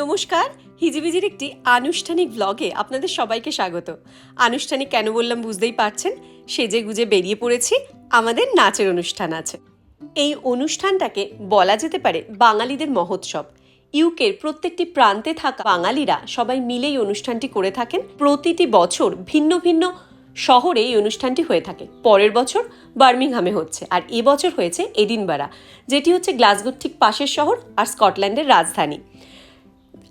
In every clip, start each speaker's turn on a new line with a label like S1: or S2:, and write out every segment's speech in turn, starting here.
S1: নমস্কার, হিজিবিজির একটি আনুষ্ঠানিক ব্লগে আপনাদের সবাইকে স্বাগত। আনুষ্ঠানিক কেন বললাম বুঝতেই পারছেন, সেজে গুজে বেরিয়ে পড়েছি, আমাদের নাচের অনুষ্ঠান আছে। এই অনুষ্ঠানটাকে বলা যেতে পারে বাঙালিদের মহোৎসব। ইউকের প্রত্যেকটি প্রান্তে থাকা বাঙালিরা সবাই মিলেই অনুষ্ঠানটি করে থাকেন। প্রতিটি বছর ভিন্ন ভিন্ন শহরে এই অনুষ্ঠানটি হয়ে থাকে। পরের বছর বার্মিংহামে হচ্ছে, আর এবছর হয়েছে এডিনবারা, যেটি হচ্ছে গ্লাসগোর ঠিক পাশের শহর আর স্কটল্যান্ডের রাজধানী।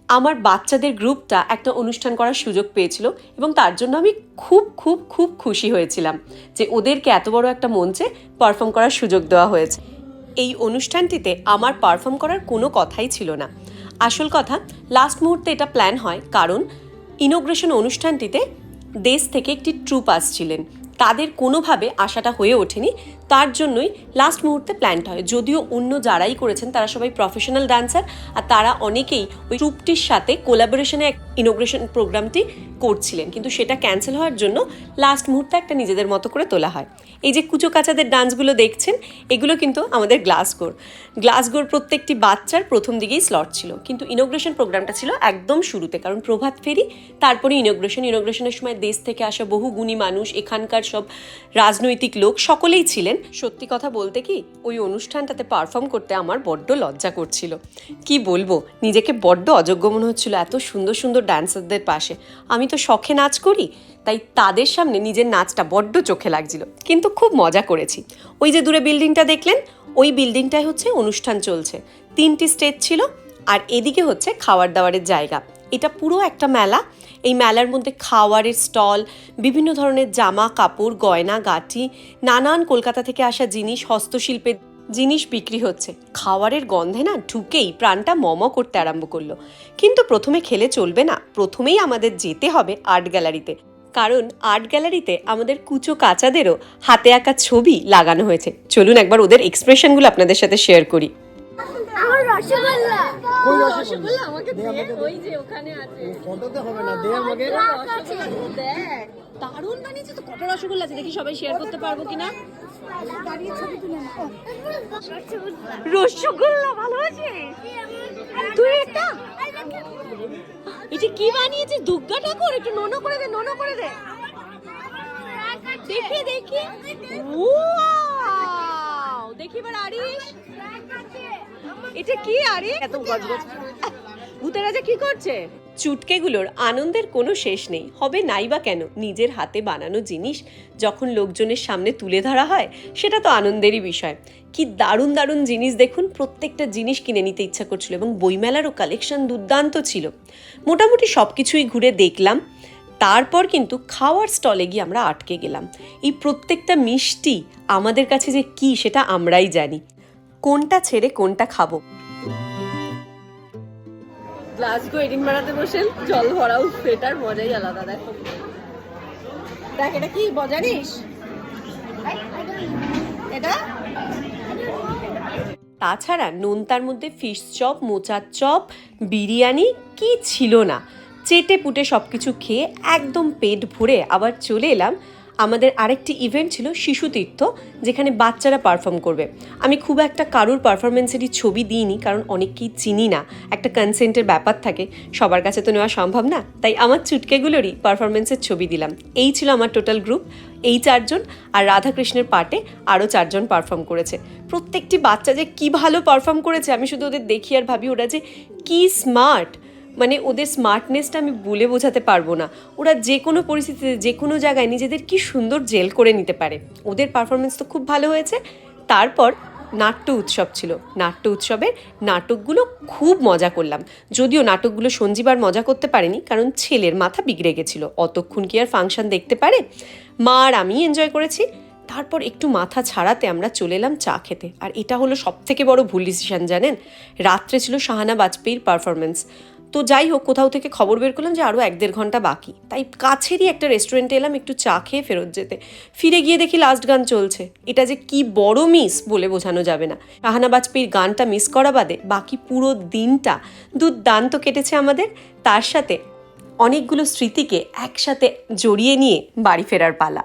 S1: আমার বাচ্চাদের গ্রুপটা একটা অনুষ্ঠান করার সুযোগ পেয়েছিল এবং তার জন্য আমি খুব খুব খুব খুশি হয়েছিলাম যে ওদেরকে এত বড় একটা মঞ্চে পারফর্ম করার সুযোগ দেওয়া হয়েছে। এই অনুষ্ঠানটিতে আমার পারফর্ম করার কোনো কথাই ছিল না। আসল কথা লাস্ট মুহূর্তে এটা প্ল্যান হয় কারণ ইনোগ্রেশন অনুষ্ঠানটিতে দেশ থেকে একটি ট্রুপ আসছিলেন। তাদের কোনোভাবে আশাটা হয়ে ওঠেনি তার জন্যই লাস্ট মুহূর্তে প্ল্যানটা হয়। যদিও অন্য যারাই করেছেন, তারা সবাই প্রফেশনাল ডান্সার আর তারা অনেকেই ওই ট্রুপটির সাথে কোলাবোরেশনে এক ইনোগ্রেশন প্রোগ্রামটি করছিলেন। কিন্তু সেটা ক্যান্সেল হওয়ার জন্য লাস্ট মুহূর্তে একটা নিজেদের মতো করে তোলা হয়। এই যে কুচো কাচাদের ডান্সগুলো দেখছেন, এগুলো কিন্তু আমাদের গ্লাসগোর গ্লাসগোর প্রত্যেকটি বাচ্চার প্রথম দিকেই স্লট ছিল। কিন্তু ইনোগ্রেশন প্রোগ্রামটা ছিল একদম শুরুতে। কারণ প্রভাত ফেরি, তারপরে ইনোগ্রেশন ইনোগ্রেশনের সময় দেশ থেকে আসা বহু গুণী মানুষ, এখানকার সব রাজনৈতিক লোক সকলেই ছিলেন। সত্যি কথা বলতে কি, ওই অনুষ্ঠানটাতে পারফর্ম করতে আমার বড্ড লজ্জা করছিল। কি বলব, নিজেকে বড্ড অযোগ্য মনে হচ্ছিল এত সুন্দর সুন্দর ডান্সারদের পাশে। আমি তো শখে নাচ করি, তাই তাদের সামনে নিজের নাচটা বড্ড চোখে লাগছিল। কিন্তু খুব মজা করেছি। ওই যে দূরে বিল্ডিংটা দেখলেন, ওই বিল্ডিংটায় হচ্ছে অনুষ্ঠান চলছে। তিনটি স্টেজ ছিল, আর এদিকে হচ্ছে খাওয়ার দাওয়ারের জায়গা। এটা পুরো একটা মেলা। এই মেলার মধ্যে খাওয়ারের স্টল, বিভিন্ন ধরনের জামা কাপড়, গয়না গাটি নানান কলকাতা থেকে আসা জিনিস, হস্তশিল্পের জিনিস বিক্রি হচ্ছে। খাওয়ারের গন্ধে না ঢুকেই প্রাণটা মম করতে আরম্ভ করল। কিন্তু প্রথমে খেলে চলবে না। প্রথমেই আমাদের যেতে হবে আর্ট গ্যালারিতে। কারণ আর্ট গ্যালারিতে আমাদের কুচো কাচাদেরও হাতে আঁকা ছবি লাগানো হয়েছে। চলুন একবার ওদের এক্সপ্রেশনগুলো আপনাদের সাথে শেয়ার করি।
S2: রসগোল্লা।
S3: কই রসগোল্লা?
S1: আমাকে
S3: দে
S1: ওই যে ওখানে আছে।
S3: ফটোতে হবে না? দে আমাকে?
S1: দেখ। দারুণ বানিয়েছে তো কত রসগোল্লা আছে? দেখি সবাই শেয়ার করতে পারব কিনা।
S2: রসগোল্লা
S1: ভালো আছে তুই এটা? এটা কি বানিয়েছিস দুর্গা ঠাকুর? একটু নোনো করে দে নোনো করে দে। দেখি দেখি। ওয়াও দেখি এবার আরিশ। এটা কি আরে? এত গজ গজ ভূতের রাজা কি করছে? চুটকেগুলোর আনন্দের কোনো শেষ নেই। হবে নাই বা কেন? নিজের হাতে বানানো জিনিস যখন লোকজনের সামনে তুলে ধরা হয় সেটা তো আনন্দেরই বিষয়। কি দারুণ দারুণ জিনিস দেখুন প্রত্যেকটা জিনিস কিনে নিতে ইচ্ছা করছিল এবং বইমেলারও কালেকশন দুর্দান্ত ছিল। মোটামুটি সব কিছুই ঘুরে দেখলাম। তারপর কিন্তু খাওয়ার স্টলে গিয়ে আমরা আটকে গেলাম। এই প্রত্যেকটা মিষ্টি আমাদের কাছে যে কি সেটা আমরাই জানি। কোনটা ছেড়ে কোনটা খাব? গ্লাসগো এডিন বানাতে বসেন জল ভরাও সেটার মজাই আলাদা দেখো। দেখ এটা কি? এটা? তাছাড়া নোনতার মধ্যে ফিশ চপ মোচার চপ বিরিয়ানি কি ছিল না? চেটে পুটে সব কিছু খেয়ে একদম পেট ভরে আবার চলে এলাম আমাদের আরেকটি ইভেন্ট ছিল শিশু তীর্থ, যেখানে বাচ্চারা পারফর্ম করবে। আমি খুব একটা কারুর পারফরমেন্সেরই ছবি দিইনি, কারণ অনেককেই চিনি না। একটা কনসেন্টের ব্যাপার থাকে, সবার কাছে তো নেওয়া সম্ভব না। তাই আমার চুটকেগুলোরই পারফরমেন্সের ছবি দিলাম। এই ছিল আমার টোটাল গ্রুপ এই চারজন আর রাধাকৃষ্ণের পার্টে আরও চারজন পারফর্ম করেছে। প্রত্যেকটি বাচ্চা যে কি ভালো পারফর্ম করেছে, আমি শুধু ওদের দেখি আর ভাবি ওরা যে কি স্মার্ট মানে ওদের স্মার্টনেসটা আমি বলে বোঝাতে পারব না। ওরা যে কোনো পরিস্থিতিতে, যে কোনো জায়গায় নিজেদের কি সুন্দর জেল করে নিতে পারে। ওদের পারফরমেন্স তো খুব ভালো হয়েছে। তারপর নাট্য উৎসব ছিল। নাট্য উৎসবের নাটকগুলো খুব মজা করলাম। যদিও নাটকগুলো সঞ্জীবার মজা করতে পারেনি, কারণ ছেলের মাথা বিগড়ে গেছিল। অতক্ষণ কি আর ফাংশন দেখতে পারে? মা আর আমি এনজয় করেছি। তারপর একটু মাথা ছাড়াতে আমরা চলে এলাম চা খেতে। আর এটা হলো সব থেকে বড় ভুল ডিসিশন জানেন? রাত্রে ছিল শাহানা বাজপেয়ীর পারফরমেন্স তো যাই হোক, কোথাও থেকে খবর বের করলাম যে আরও এক দেড় ঘণ্টা বাকি। তাই কাছেরই একটা রেস্টুরেন্টে এলাম একটু চা খেয়ে ফেরত যেতে। ফিরে গিয়ে দেখি লাস্ট গান চলছে। এটা যে কি বড় মিস বলে বোঝানো যাবে না। শাহানা বাজপেয়ীর গানটা মিস করা বাদে বাকি পুরো দিনটা দুর্দান্ত কেটেছে আমাদের। তার সাথে অনেকগুলো স্মৃতিকে একসাথে জড়িয়ে নিয়ে বাড়ি ফেরার পালা।